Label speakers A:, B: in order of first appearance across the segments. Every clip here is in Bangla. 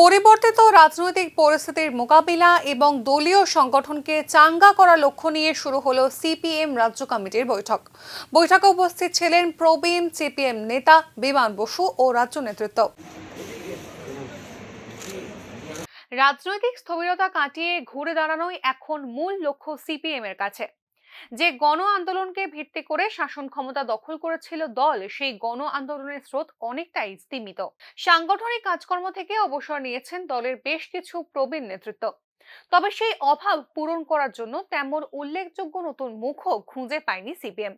A: পরিবর্তিত রাজনৈতিক পরিস্থিতির মোকাবিলা এবং দলীয় সংগঠনকে চাঙ্গা করার লক্ষ্য নিয়ে শুরু হলো সিপিএম রাজ্য কমিটির বৈঠক। বৈঠকে উপস্থিত ছিলেন প্রবীণ সিপিএম নেতা বিমান বসু ও রাজ্য নেতৃত্ব। রাজনৈতিক স্থবিরতা কাটিয়ে ঘুরে দাঁড়ানোই এখন মূল লক্ষ্য সিপিএম এর কাছে। যে গণ আন্দোলনকে ভিত্তি করে শাসন ক্ষমতা দখল করেছিল দল, সেই গণ আন্দোলনের স্রোত অনেকটাই স্তীমিত। সাংগঠনিক কাজকর্ম থেকে অবসর নিয়েছেন দলের বেশ কিছু প্রবীণ নেতৃত্ব। তবে সেই অভাব পূরণ করার জন্য তেমন উল্লেখযোগ্য নতুন মুখও খুঁজে পায়নি সিপিএম।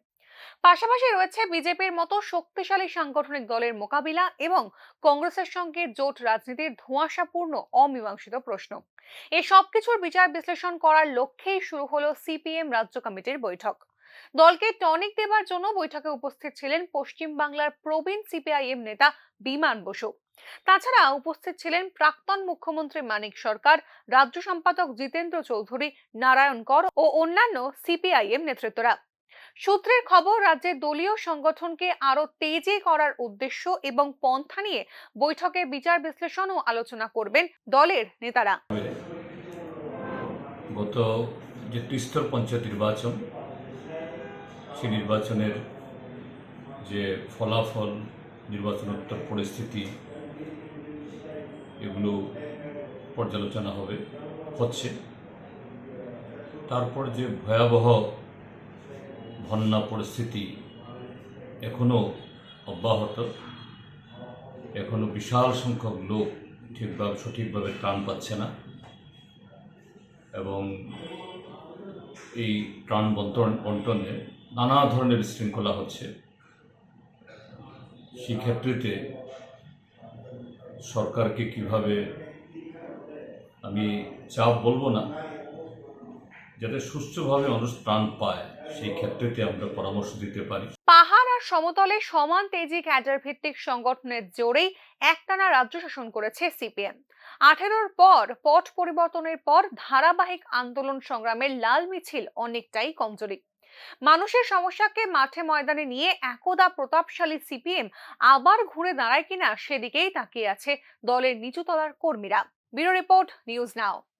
A: পাশাপাশি রয়েছে বিজেপির মতো শক্তিশালী সাংগঠনিক দলের মোকাবিলা এবং কংগ্রেসের সঙ্গে জোট রাজনীতির ধোঁয়াশাপূর্ণ অমীমাংসিত প্রশ্ন। এই সবকিছুর বিচার বিশ্লেষণ করার লক্ষ্যেই শুরু হলো সিপিএম রাজ্য কমিটির বৈঠক। দলকে টনিক দেবার জন্য বৈঠকে উপস্থিত ছিলেন পশ্চিম বাংলার প্রবীণ সিপিআইএম নেতা বিমান বসু। তাছাড়া উপস্থিত ছিলেন প্রাক্তন মুখ্যমন্ত্রী মানিক সরকার, রাজ্য সম্পাদক জিতেন্দ্র চৌধুরী, নারায়ণ কর ও অন্যান্য সিপিআইএম নেতৃত্বরা। সূত্রের খবর, রাজ্যের দলীয় সংগঠনকে আরও তেজি করার উদ্দেশ্য এবং পন্থা নিয়ে বৈঠকে বিচার বিশ্লেষণ ও আলোচনা করবেন দলের নেতারা।
B: গত যে ত্রিস্তর পঞ্চায়েত নির্বাচন, সেই নির্বাচনের যে ফলাফল নির্বাচনোত্তর পরিস্থিতি, এগুলো পর্যালোচনা হবে, হচ্ছে। তারপর যে ভয়াবহ বন্যা পরিস্থিতি এখনও অব্যাহত। এখনও বিশাল সংখ্যক লোক ঠিকভাবে, সঠিকভাবে ত্রাণ পাচ্ছে না। এবং এই ত্রাণ বন্টন, বন্টনে নানা ধরনের শৃঙ্খলা হচ্ছে। সেই ক্ষেত্রেতে সরকারকে কীভাবে, আমি চাপ বলব না যাতে সুস্থভাবে ত্রাণ পায়, সেই ক্ষেত্রেতে আমরা পরামর্শ দিতে পারি।
A: পাহাড় আর সমতলে সমান তেজি ক্যাডার ভিত্তিক সংগঠনের জোরেই একটানা রাজ্য শাসন করেছে সিপিএম। আঠেরোর পর পট পরিবর্তনের পর ধারাবাহিক আন্দোলন সংগ্রামের লাল মিছিল অনেকটাই কমজোরি। মানুষের সমস্যাকে মাঠে ময়দানে নিয়ে একদা প্রতাপশালী সিপিএম আবার ঘুরে দাঁড়ায় কিনা সেদিকেই তাকিয়ে আছে দলের নিচুতলার কর্মীরা। Bureau report news now.